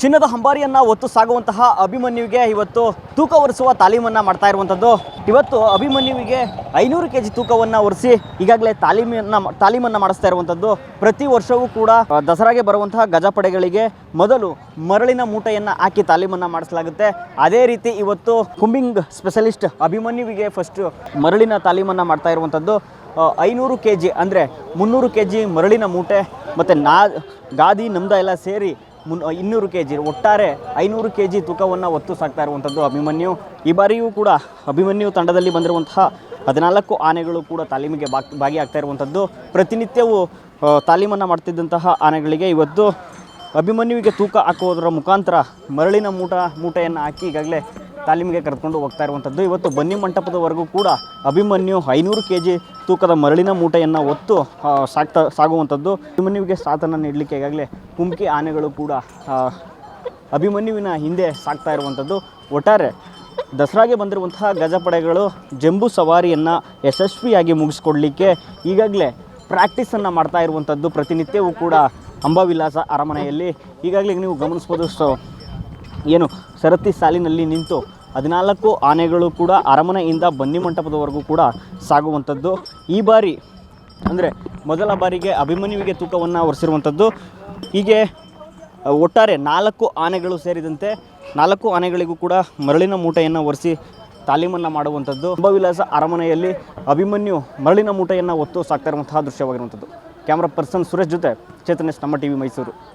ಚಿನ್ನದ ಹಂಬಾರಿಯನ್ನ ಹೊತ್ತು ಸಾಗುವಂತಹ ಅಭಿಮನ್ಯುವಿಗೆ ಇವತ್ತು ತೂಕ ಒರೆಸುವ ತಾಲೀಮನ್ನ ಮಾಡ್ತಾ ಇರುವಂಥದ್ದು. ಇವತ್ತು ಅಭಿಮನ್ಯುವಿಗೆ ಐನೂರು ಕೆ ಜಿ ತೂಕವನ್ನು ಹೊರಿಸಿ ಈಗಾಗಲೇ ತಾಲೀಮನ್ನ ತಾಲೀಮನ್ನ ಮಾಡಿಸ್ತಾ ಇರುವಂಥದ್ದು. ಪ್ರತಿ ವರ್ಷವೂ ಕೂಡ ದಸರಾಗೆ ಬರುವಂತಹ ಗಜಪಡೆಗಳಿಗೆ ಮೊದಲು ಮರಳಿನ ಮೂಟೆಯನ್ನು ಹಾಕಿ ತಾಲೀಮನ್ನ ಮಾಡಿಸಲಾಗುತ್ತೆ. ಅದೇ ರೀತಿ ಇವತ್ತು ಕುಂಬಿಂಗ್ ಸ್ಪೆಷಲಿಸ್ಟ್ ಅಭಿಮನ್ಯುವಿಗೆ ಫಸ್ಟ್ ಮರಳಿನ ತಾಲೀಮನ್ನ ಮಾಡ್ತಾ ಇರುವಂಥದ್ದು. ಐನೂರು ಕೆ ಜಿ ಅಂದರೆ ಮುನ್ನೂರು ಕೆ ಮರಳಿನ ಮೂಟೆ, ಮತ್ತು ನಾ, ಗಾದಿ, ನಮ್ದ ಎಲ್ಲ ಸೇರಿ ಮುನ್ ಇನ್ನೂರು ಕೆ ಜಿ ಒಟ್ಟಾರೆ ಐನೂರು ಕೆ ಜಿ ತೂಕವನ್ನು ಒತ್ತು ಸಾಕ್ತಾ ಇರುವಂಥದ್ದು ಅಭಿಮನ್ಯು. ಈ ಬಾರಿಯೂ ಕೂಡ ಅಭಿಮನ್ಯು ತಂಡದಲ್ಲಿ ಬಂದಿರುವಂತಹ ಹದಿನಾಲ್ಕು ಆನೆಗಳು ಕೂಡ ತಾಲೀಮಿಗೆ ಭಾಗಿಯಾಗ್ತಾ ಇರುವಂಥದ್ದು. ಪ್ರತಿನಿತ್ಯವೂ ತಾಲೀಮನ್ನು ಮಾಡ್ತಿದ್ದಂತಹ ಆನೆಗಳಿಗೆ ಇವತ್ತು ಅಭಿಮನ್ಯುವಿಗೆ ತೂಕ ಹಾಕುವುದರ ಮುಖಾಂತರ ಮರಳಿನ ಮೂಟ ಮೂಟೆಯನ್ನು ಹಾಕಿ ಈಗಾಗಲೇ ತಾಲೀಮಿಗೆ ಕರೆದುಕೊಂಡು ಹೋಗ್ತಾ ಇರುವಂಥದ್ದು. ಇವತ್ತು ಬನ್ನಿ ಮಂಟಪದವರೆಗೂ ಕೂಡ ಅಭಿಮನ್ಯು ಐನೂರು ಕೆ ಜಿ ತೂಕದ ಮರಳಿನ ಮೂಟೆಯನ್ನು ಹೊತ್ತು ಸಾಕ್ತಾ, ಸಾಗುವಂಥದ್ದು. ಅಭಿಮನ್ಯುವಿಗೆ ಸಾಥನ್ನು ನೀಡಲಿಕ್ಕೆ ಈಗಾಗಲೇ ಕುಮ್ಕಿ ಆನೆಗಳು ಕೂಡ ಅಭಿಮನ್ಯುವಿನ ಹಿಂದೆ ಸಾಕ್ತಾ ಇರುವಂಥದ್ದು. ಒಟ್ಟಾರೆ ದಸರಾಗೆ ಬಂದಿರುವಂತಹ ಗಜಪಡೆಗಳು ಜಂಬೂ ಸವಾರಿಯನ್ನು ಯಶಸ್ವಿಯಾಗಿ ಮುಗಿಸ್ಕೊಡ್ಲಿಕ್ಕೆ ಈಗಾಗಲೇ ಪ್ರಾಕ್ಟೀಸನ್ನು ಮಾಡ್ತಾ ಇರುವಂಥದ್ದು. ಪ್ರತಿನಿತ್ಯವೂ ಕೂಡ ಅಂಬಾವಿಲಾಸ ಅರಮನೆಯಲ್ಲಿ. ಈಗಾಗಲೇ ನೀವು ಗಮನಿಸ್ಬೋದು ಸೊ ಏನು ಸರತಿ ಸಾಲಿನಲ್ಲಿ ನಿಂತು ಹದಿನಾಲ್ಕು ಆನೆಗಳು ಕೂಡ ಅರಮನೆಯಿಂದ ಬನ್ನಿ ಮಂಟಪದವರೆಗೂ ಕೂಡ ಸಾಗುವಂಥದ್ದು. ಈ ಬಾರಿ ಅಂದರೆ ಮೊದಲ ಬಾರಿಗೆ ಅಭಿಮನ್ಯುವಿಗೆ ತೂಕವನ್ನು ಹೊರಿಸಿರುವಂಥದ್ದು ಹೀಗೆ ಒಟ್ಟಾರೆ ನಾಲ್ಕು ಆನೆಗಳು ಸೇರಿದಂತೆ ನಾಲ್ಕು ಆನೆಗಳಿಗೂ ಕೂಡ ಮರಳಿನ ಮೂಟೆಯನ್ನು ಒರೆಸಿ ತಾಲೀಮನ್ನು ಮಾಡುವಂಥದ್ದು. ಅಂಬವಿಲಾಸ ಅರಮನೆಯಲ್ಲಿ ಅಭಿಮನ್ಯು ಮರಳಿನ ಮೂಟೆಯನ್ನು ಒತ್ತು ಸಾಕ್ತಾ ಇರುವಂತಹ ದೃಶ್ಯವಾಗಿರುವಂಥದ್ದು. ಕ್ಯಾಮ್ರಾ ಪರ್ಸನ್ ಸುರೇಶ್ ಜೊತೆ ಚೇತನೇಶ್ ನಮ್ಮ ಟಿ ವಿ ಮೈಸೂರು.